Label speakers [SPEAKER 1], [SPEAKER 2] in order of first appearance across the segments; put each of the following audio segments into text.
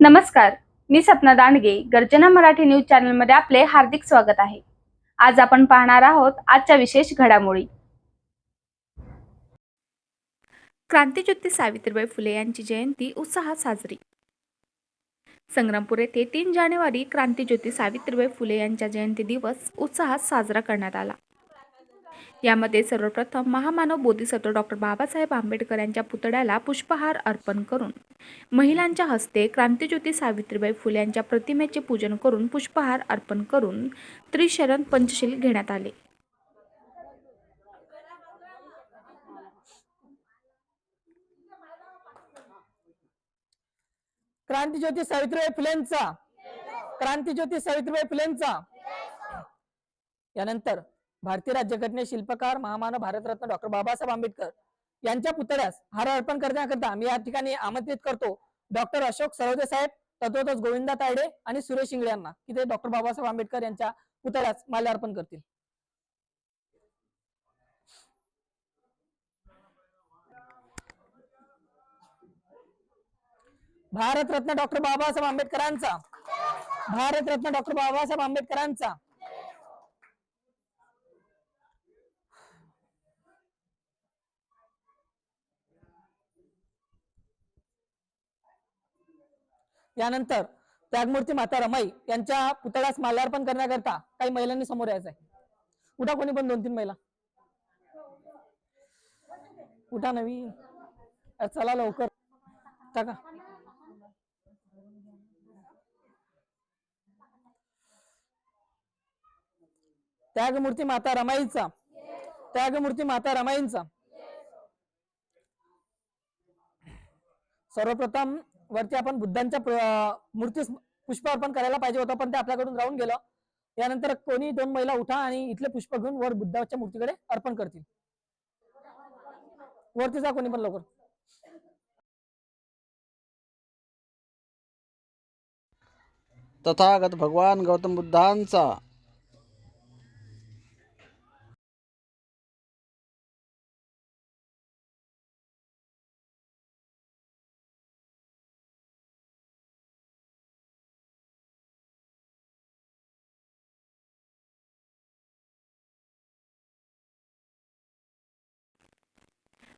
[SPEAKER 1] नमस्कार मी सपना दांडगे गर्जना मराठी न्यूज चॅनलमध्ये आपले हार्दिक स्वागत आहे. आज आपण पाहणार आहोत आजच्या विशेष घडामोडी. क्रांतीज्योती सावित्रीबाई फुले यांची जयंती उत्साहात साजरी. संग्रामपूर येथे तीन जानेवारी क्रांतीज्योती सावित्रीबाई फुले यांचा जयंती दिवस उत्साहात साजरा करण्यात आला. यामध्ये सर्वप्रथम महामानव बोधिसत्व डॉक्टर बाबासाहेब आंबेडकर यांच्या पुतळ्याला पुष्पहार अर्पण करून महिलांच्या हस्ते क्रांतीज्योती सावित्रीबाई फुले यांच्या प्रतिमेचे पूजन करून पुष्पहार अर्पण करून त्रिशरण पंचशील घेण्यात आले.
[SPEAKER 2] क्रांतीज्योती सावित्रीबाई फुलेंचा क्रांतीज्योती सावित्रीबाई फुलेंचा. यानंतर भारतीय राज्यघटने शिल्पकार महामानव भारतरत्न डॉक्टर बाबासाहेब आंबेडकर यांच्या पुतळ्यास हार अर्पण करण्याकरता मी या ठिकाणी आमंत्रित करतो. डॉक्टर अशोक सरोदे साहेब तत्वतच गोविंदा तायडे आणि सुरेश इंगळे यांना की ते डॉक्टर बाबासाहेब आंबेडकर यांच्या पुतळ्यास माल्यार्पण करतील. भारतरत्न डॉक्टर बाबासाहेब आंबेडकरांचा भारतरत्न डॉक्टर बाबासाहेब आंबेडकरांचा यानंतर त्यागमूर्ती माता रमाई यांच्या पुतळ्यास माल्यार्पण करण्याकरता काही महिलांनी समोर यायचं आहे उठा कोणी पण दोन तीन महिला. उठा नवी चला लवकर. टाका. त्यागमूर्ती माता रमाईचा. त्यागमूर्ती माता रमाईंचा. सर्वप्रथम वरती आपण बुद्धांच्या मूर्तीस पुष्प अर्पण करायला पाहिजे होतं पण ते आपल्याकडून राहून गेलं. यानंतर कोणी दोन महिला उठा आणि इथले पुष्प घेऊन वर बुद्धाच्या मूर्तीकडे अर्पण करतील. वरती जा कोणी पण लवकर.
[SPEAKER 3] तथागत भगवान गौतम बुद्धांचा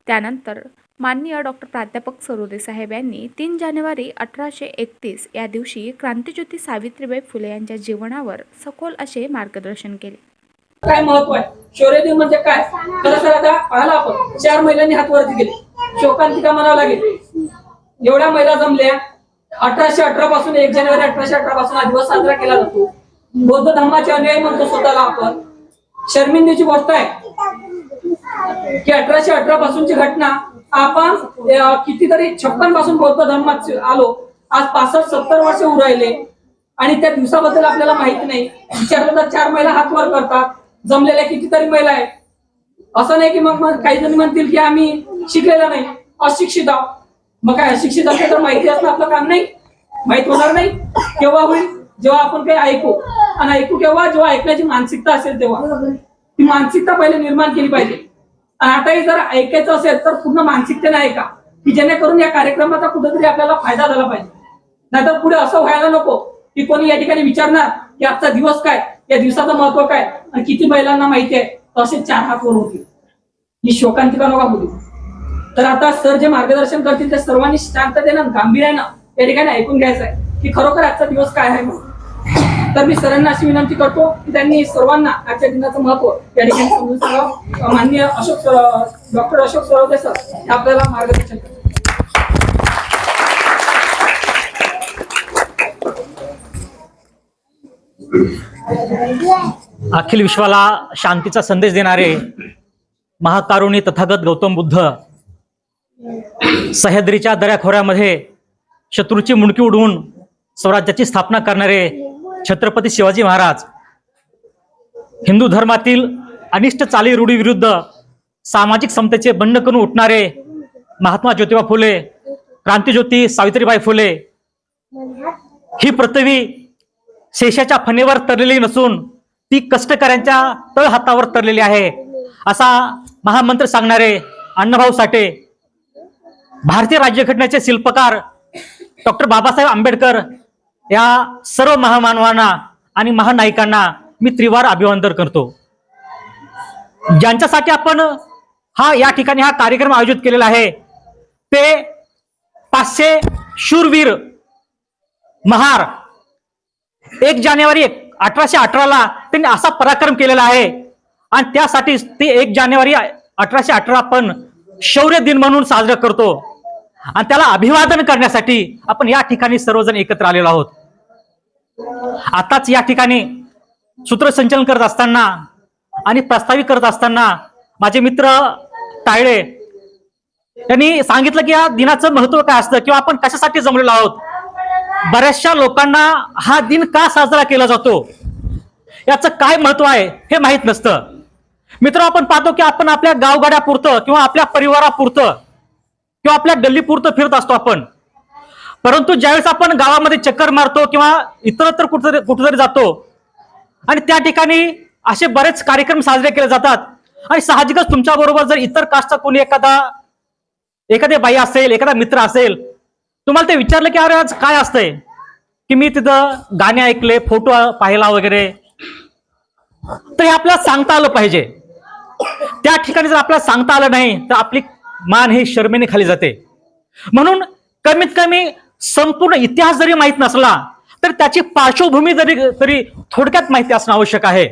[SPEAKER 1] त्यानंतर माननीय डॉक्टर प्राध्यापक सरोदे साहेब यांनी तीन जानेवारी अठराशे एकतीस या दिवशी क्रांतीज्योती सावित्रीबाई फुले यांच्या जीवनावर सखोल असे मार्गदर्शन केले.
[SPEAKER 4] काय महत्त्व आहे? शौर्यदिन म्हणजे काय? खरं तर आता पाहिला आपण चार महिलांनी हात वरती गेले शोकांतिका म्हणावं लागेल? एवढ्या महिला जमल्या अठराशे अठरा पासून एक जानेवारी अठराशे अठरा पासून हा दिवस साजरा केला जातो. बौद्ध धर्माचे अनुयायी म्हणतो स्वतःला आपण. शर्मिंदीची गोष्ट आहे. की अठराशे अठरा पासूनची घटना. आपण कितीतरी छप्पनपासून बौद्ध धर्मात आलो. आज पासष्ट सत्तर वर्ष होऊ राहिले. आणि त्या दिवसाबद्दल आपल्याला माहिती नाही. विचारलं तर चार महिला हात वर करतात. जमलेल्या कितीतरी महिला आहेत. असं नाही की मग काही जणी म्हणतील की आम्ही शिकलेला नाही. अशिक्षित आहोत. मग काय अशिक्षित असेल तर माहिती असणं आपलं काम नाही. माहीत होणार नाही. केव्हा होईल? जेव्हा आपण काही ऐकू. आणि ऐकू केव्हा? जेव्हा ऐकण्याची मानसिकता असेल तेव्हा. ती मानसिकता पहिले निर्माण केली पाहिजे. आताही जर ऐकायचं असेल तर पूर्ण मानसिकतेने ऐका की जेणेकरून या कार्यक्रमाचा कुठेतरी आपल्याला फायदा झाला पाहिजे. नाहीतर पुढे असं व्हायला नको की कोणी या ठिकाणी विचारणार की आजचा दिवस काय या दिवसाचं महत्त्व काय आणि किती महिलांना माहिती आहे तसे चार हात वर होतील ही शोकांतिका नका बोलू. तर आता सर जे मार्गदर्शन करतील ते सर्वांनी शांततेनं गांभीर्यानं या ठिकाणी ऐकून घ्यायचं आहे की खरोखर आजचा दिवस काय आहे म्हणून. तर मी सरांना अशी विनंती करतो की त्यांनी सर्वांना आजच्या दिनाचं महत्त्व या ठिकाणी समजून सांगावं. माननीय अशोक डॉक्टर अशोक सरोदे सर हे आपल्याला मार्गदर्शन करतील.
[SPEAKER 5] अखिल विश्वाला शांतीचा संदेश देणारे महाकारुणी तथागत गौतम बुद्ध सह्याद्रीच्या दऱ्याखोऱ्यामध्ये शत्रूची मुंडकी उडवून स्वराज्याची स्थापना करणारे छत्रपती शिवाजी महाराज. हिंदू धर्मातील अनिष्ट चाली रूढी विरुद्ध सामाजिक समतेचे बंड करून उठणारे महात्मा ज्योतिबा फुले क्रांतीज्योती सावित्रीबाई फुले ही पृथ्वी शेषाच्या फणेवर तरलेली नसून ती कष्टकऱ्यांच्या तळ हातावर तरलेली आहे असा महामंत्र सांगणारे अण्णाभाऊ साठे भारतीय राज्यघटनेचे शिल्पकार डॉक्टर बाबासाहेब आंबेडकर या सर्व महामानवांना आणि महानायकांना मी त्रिवार अभिवंदन करतो. ज्यांच्यासाठी आपण हा या ठिकाणी हा कार्यक्रम आयोजित केलेला आहे ते पाचशे शूरवीर महार एक जानेवारी अठराशे अठराला त्यांनी असा पराक्रम केलेला आहे. आणि त्यासाठी ते एक जानेवारी अठराशे अठरा आपण शौर्य दिन म्हणून साजरा करतो. आणि त्याला अभिवादन करण्यासाठी आपण या ठिकाणी सर्वजण एकत्र आलेलो आहोत. आताच या ठिकाणी सूत्रसंचलन करत असताना आणि प्रस्तावित करत असताना माझे मित्र टाळे त्यांनी सांगितलं की या दिनाचं महत्त्व काय असतं किंवा आपण कशासाठी जमलेलो आहोत? बऱ्याचशा लोकांना हा दिन का साजरा केला जातो? याचं काय महत्त्व आहे हे माहीत नसतं. मित्र आपण पाहतो की आपण आपल्या गावगाड्यापुरतं किंवा आपल्या परिवारापुरतं किंवा आपल्या गल्लीपुरतं फिरत असतो आपण. परंतु ज्यावेळेस आपण गावामध्ये चक्कर मारतो किंवा इतरत्र कुठेतरी कुठेतरी जातो आणि त्या ठिकाणी असे बरेच कार्यक्रम साजरे केले जातात. आणि साहजिकच तुमच्या बरोबर जर इतर कास्टचा कोणी एखादा एखादी बाई असेल एखादा मित्र असेल तुम्हाला ते विचारलं की अरे आज काय असतंय? की मी तिथं गाणे ऐकले फोटो पाहिला वगैरे. तर हे आपल्याला सांगता आलं पाहिजे. त्या ठिकाणी जर आपल्याला सांगता आलं नाही तर आपली मान ही शर्मेने खाली जाते. म्हणून कमीत कमी संपूर्ण इतिहास जरी माहीत नसला तर त्याची पार्श्वभूमी जरी तरी थोडक्यात माहिती असणं आवश्यक आहे.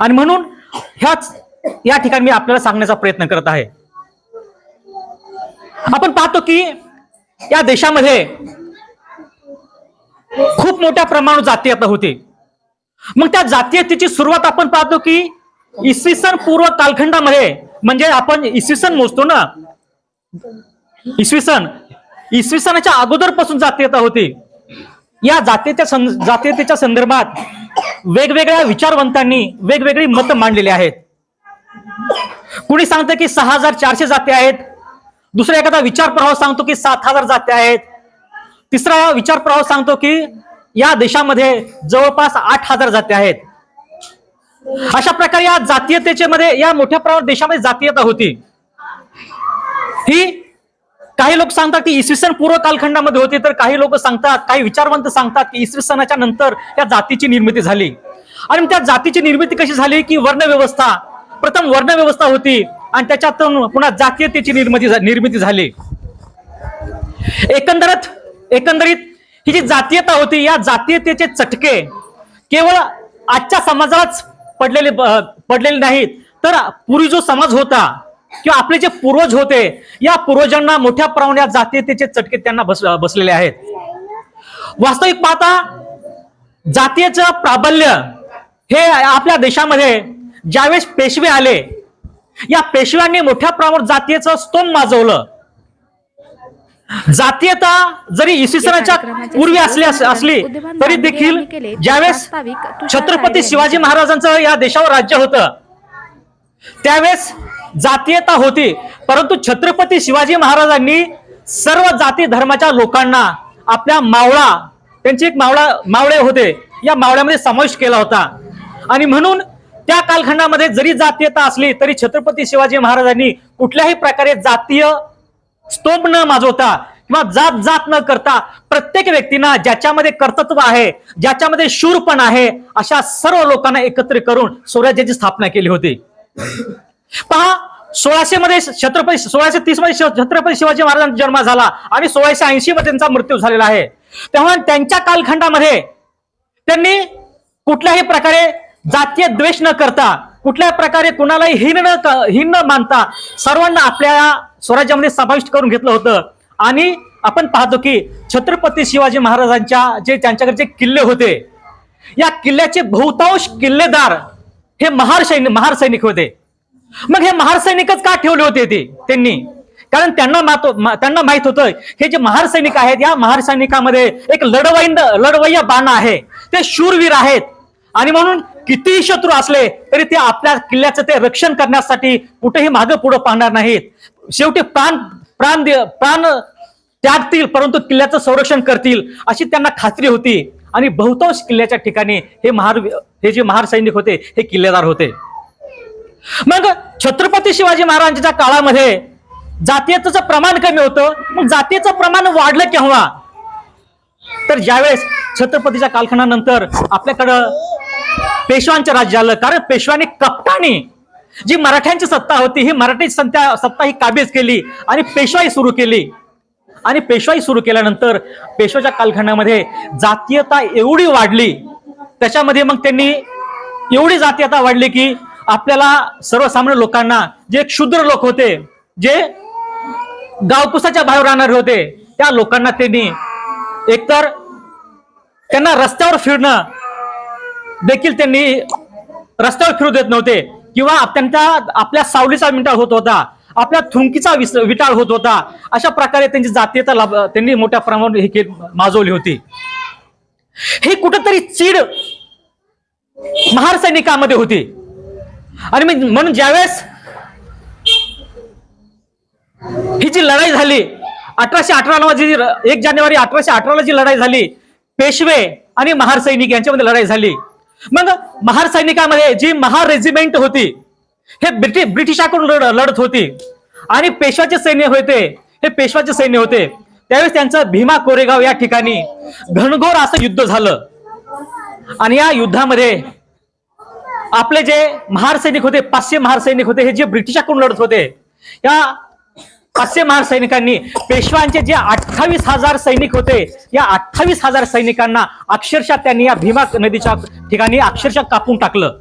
[SPEAKER 5] आणि म्हणून ह्याच या ठिकाणी मी आपल्याला सांगण्याचा प्रयत्न करत आहे. आपण पाहतो की या देशामध्ये खूप मोठ्या प्रमाणात जातीयता होती. मग त्या जातीयतेची सुरुवात आपण पाहतो की इसवी सन पूर्व कालखंडामध्ये म्हणजे आपण इसवी सन मोजतो ना? इसवी सन इसवी सनाच्या अगोदरपासून जातीयता होती. या जातीच्या सं- जातीयतेच्या संदर्भात वेगवेगळ्या विचारवंतांनी वेगवेगळी मतं मांडलेली आहेत. कुणी सांगतं की सहा हजार चारशे जाती आहेत. दुसरा एखादा विचार प्रभाव सांगतो की सात हजार जाती आहेत. तिसरा विचार प्रभाव सांगतो की या देशामध्ये जवळपास आठ हजार जाती आहेत. अशा प्रकारे या जातीयतेचे मध्ये या मोठ्या प्रमाणात देशामध्ये जातीयता होती. ही काही लोक सांगतात की इसवी सन पूर्व कालखंडामध्ये होते तर काही लोक सांगतात काही विचारवंत सांगतात की इसवी सनाच्या नंतर या जातीची निर्मिती झाली. आणि त्या जातीची निर्मिती कशी झाली की वर्णव्यवस्था प्रथम वर्णव्यवस्था होती आणि त्याच्यातून पुन्हा जातीयतेची निर्मिती निर्मिती झाली. एकंदरत एकंदरीत ही जी जातीयता होती या जातीयतेचे चटके केवळ आजच्या समाजालाच पडलेले पडलेले नाहीत तर पूर्वी जो समाज होता किंवा आपले जे पूर्वज होते या पूर्वजांना मोठ्या प्रमाणात जातीयतेचे चटके त्यांना बस बसलेले आहेत. वास्तविक पाहता जातीयचं प्राबल्य हे आपल्या देशामध्ये ज्यावेळेस पेशवे आले या पेशव्यांनी मोठ्या प्रमाणात जातीयचं स्तोम माजवलं. जातीयता जरी इसवी सनाच्या पूर्वी असली असली तरी देखील ज्यावेळेस छत्रपती शिवाजी महाराजांचं या देशावर राज्य होतं त्यावेळेस जातीयता होती. परंतु छत्रपती शिवाजी महाराजांनी सर्व जाती धर्माच्या लोकांना आपल्या मावळा त्यांचे एक मावळा मावळे होते या मावळ्यामध्ये समावेश केला होता. आणि म्हणून त्या कालखंडामध्ये जरी जातीयता असली तरी छत्रपती शिवाजी महाराजांनी कुठल्याही प्रकारे जातीय स्तोभ न माजवता किंवा जात जात न करता प्रत्येक व्यक्तींना ज्याच्यामध्ये कर्तृत्व आहे ज्याच्यामध्ये शूरपण आहे अशा सर्व लोकांना एकत्र करून स्वराज्याची स्थापना केली होती. पहा सोळाशे मध्ये छत्रपती सोळाशे तीसमध्ये छत्रपती शिवाजी महाराजांचा जन्म झाला आणि सोळाशे ऐंशी मध्ये त्यांचा मृत्यू झालेला आहे. तेव्हा त्यांच्या कालखंडामध्ये त्यांनी कुठल्याही प्रकारे जातीय द्वेष न करता कुठल्या प्रकारे कुणालाही हीन न हीन न मानता सर्वांना आपल्या स्वराज्यामध्ये समाविष्ट करून घेतलं होतं. आणि आपण पाहतो की छत्रपती शिवाजी महाराजांच्या जे त्यांच्याकडे जे किल्ले होते या किल्ल्याचे बहुतांश किल्लेदार हे महार सैनिक महार सैनिक होते. मग हे महार सैनिकच का ठेवले होते ते? त्यांनी. कारण त्यांना मातो- त्यांना माहीत होतं हे जे महार सैनिक आहेत या महार सैनिकामध्ये एक लढवैंद लढवय्या बाण आहे. ते शूरवीर आहेत. आणि म्हणून कितीही शत्रू असले तरी ते आपल्या किल्ल्याचं ते रक्षण करण्यासाठी कुठेही मागे पुढे पाहणार नाहीत. शेवटी प्राण प्राण प्राण त्यागतील परंतु किल्ल्याचं संरक्षण करतील अशी त्यांना खात्री होती. आणि बहुतांश किल्ल्याच्या ठिकाणी हे महार हे जे महार सैनिक होते हे किल्लेदार होते. मग छत्रपती शिवाजी महाराजांच्या काळामध्ये जातीयतेचं प्रमाण कमी होतं मग जातीयचं प्रमाण वाढलं केव्हा? तर ज्यावेळेस छत्रपतीच्या कालखंडानंतर आपल्याकडं पेशवांचं राज्य आलं कारण पेशवाने कप्तानी जी मराठ्यांची सत्ता होती ही मराठी सत्ता सत्ता ही काबीज केली आणि पेशवाई सुरू केली. आणि पेशवाई सुरू केल्यानंतर पेशवाच्या कालखंडामध्ये जातीयता एवढी वाढली त्याच्यामध्ये मग त्यांनी एवढी जातीयता वाढली की आपल्याला सर्वसामान्य लोकांना जे क्षुद्र लोक होते जे गावकुसाच्या बाहेर राहणारे होते त्या लोकांना त्यांनी एकतर त्यांना रस्त्यावर फिरणं देखील त्यांनी रस्त्यावर फिरू देत नव्हते. किंवा त्यांच्या आपल्या सावलीचा मिंटाळ होत होता. आपल्या थुंकीचा विस- विटाळ होत होता. अशा प्रकारे त्यांची जातीयता लाभ त्यांनी मोठ्या प्रमाणावर हे केली- माजवली होती. हे कुठंतरी चीड महार सैनिकामध्ये होती. आणि म्हणून ज्यावेळेस ही जी लढाई झाली अठराशे अठराला जी एक जानेवारी अठराशे अठराला जी लढाई झाली पेशवे आणि महार सैनिक यांच्यामध्ये लढाई झाली. मग महार सैनिकामध्ये जी महार रेजिमेंट होती हे ब्रिटिश ब्रिटिशाकडून लढ- लढत होती. आणि पेशवाचे सैन्य होते. हे पेशवाचे सैन्य होते. त्यावेळेस त्यांचं भीमा कोरेगाव या ठिकाणी घनघोर असं युद्ध झालं. आणि या युद्धामध्ये आपले जे महार सैनिक होते पाचशे महार सैनिक होते हे जे ब्रिटिशाकडून लढत होते या पाचशे महार सैनिकांनी पेशवांचे जे अठ्ठावीस हजार सैनिक होते या अठ्ठावीस हजार सैनिकांना अक्षरशः त्यांनी या भीमा नदीच्या ठिकाणी अक्षरशः कापून टाकलं.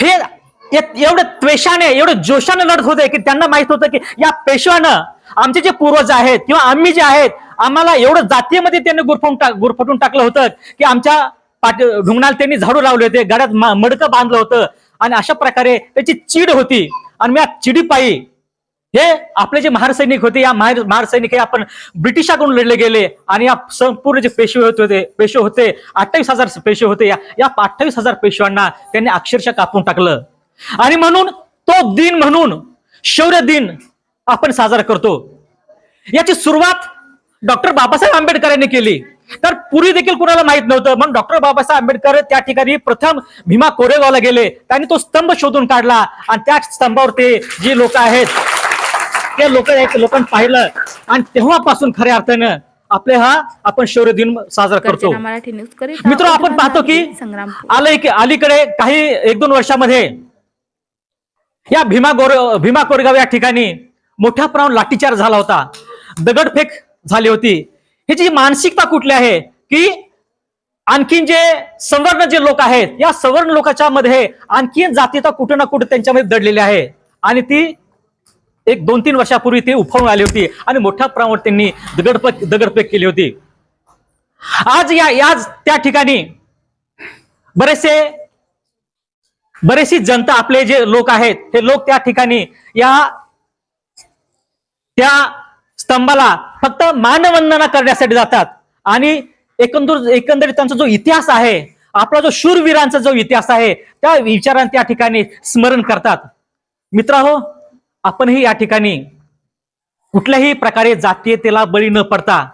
[SPEAKER 5] हे एवढं त्वेषाने एवढं जोशाने लढत होते की त्यांना माहीत होतं की या पेशवानं आमचे जे पूर्वज आहेत किंवा आम्ही जे आहेत आम्हाला एवढं जातीमध्ये त्यांनी गुरफवून टाक गुरफटून टाकलं होतं की आमच्या पाठ ढुंगणाला त्यांनी झाडू लावले होते गडात मडकं बांधलं होतं. आणि अशा प्रकारे त्याची चीड होती. आणि या चिडीपायी हे आपले जे महार सैनिक होते या महार महार सैनिक हे आपण ब्रिटिशाकडून लढले गेले. आणि या संपूर्ण जे पेशवे होते पेशवे होते अठ्ठावीस हजार पेशवे होते. या या अठ्ठावीस हजार पेशव्यांना त्यांनी अक्षरशः कापून टाकलं. आणि म्हणून तो दिन म्हणून शौर्य दिन आपण साजरा करतो. याची सुरुवात डॉक्टर बाबासाहेब आंबेडकरांनी केली. तर पूर्वी देखील कुणाला माहीत नव्हतं म्हणून डॉक्टर बाबासाहेब आंबेडकर त्या ठिकाणी प्रथम भीमा कोरेगावला गेले. त्यांनी तो स्तंभ शोधून काढला आणि त्या स्तंभावर ते जे लोक आहेत ते लोक लोकांनी पाहिलं. आणि तेव्हापासून खऱ्या अर्थानं आपले हा आपण शौर्य दिन साजरा करतो मित्र आपण पाहतो की आलंय की अलीकडे काही एक दोन वर्षामध्ये या भीमा गोर भीमा कोरेगाव या ठिकाणी मोठ्या प्रमाणात लाठीचार झाला होता. दगडफेक झाली होती. ही मानसिकता कुठली आहे की आणखीन जे सवर्ण जे लोक आहेत या सवर्ण लोकांच्या मध्ये आणखीन जातीता कुठं ना कुठं त्यांच्यामध्ये दडलेली आहे. आणि ती एक दोन तीन वर्षापूर्वी ती उफळून आली होती आणि मोठ्या प्रमाणावर त्यांनी दगडफेक दगडफेक केली होती. आज या याच त्या ठिकाणी बरेचसे बरेचशी जनता आपले जे लोक आहेत ते लोक त्या ठिकाणी या त्या स्तंभाला फक्त मानवंदना करण्यासाठी जातात. आणि एकंदर एकंदरीत त्यांचा जो इतिहास आहे आपला जो शूरवीरांचा जो इतिहास आहे त्या विचारांना त्या ठिकाणी स्मरण करतात. मित्रांनो आपणही या ठिकाणी कुठल्याही प्रकारे जातीयतेला बळी न पडता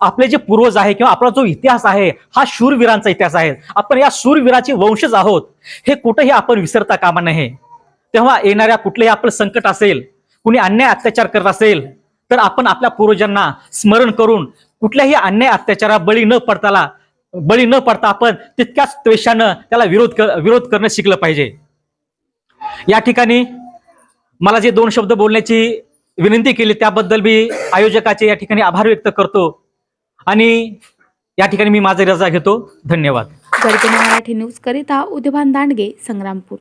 [SPEAKER 5] आपले जे पूर्वज आहे किंवा आपला जो इतिहास आहे हा शूरवीरांचा इतिहास आहे. आपण या शूरवीराचे वंशज आहोत. हे कुठेही आपण विसरता कामा नये. तेव्हा येणाऱ्या कुठलेही आपलं संकट असेल कुणी अन्याय अत्याचार करत असेल तर आपण आपल्या पूर्वजांना स्मरण करून कुठल्याही अन्याय अत्याचारा बळी न पडताला बळी न पडता आपण तितक्याच त्वेषानं त्याला विरोध कर विरोध करणं शिकलं पाहिजे. या ठिकाणी मला जे दोन शब्द बोलण्याची विनंती केली त्याबद्दल मी आयोजकाचे या ठिकाणी आभार व्यक्त करतो. आणि या ठिकाणी मी माझा रजा घेतो. धन्यवाद.
[SPEAKER 1] गर्जना मराठी न्यूज करिता उद्यभान दांडगे संग्रामपूर.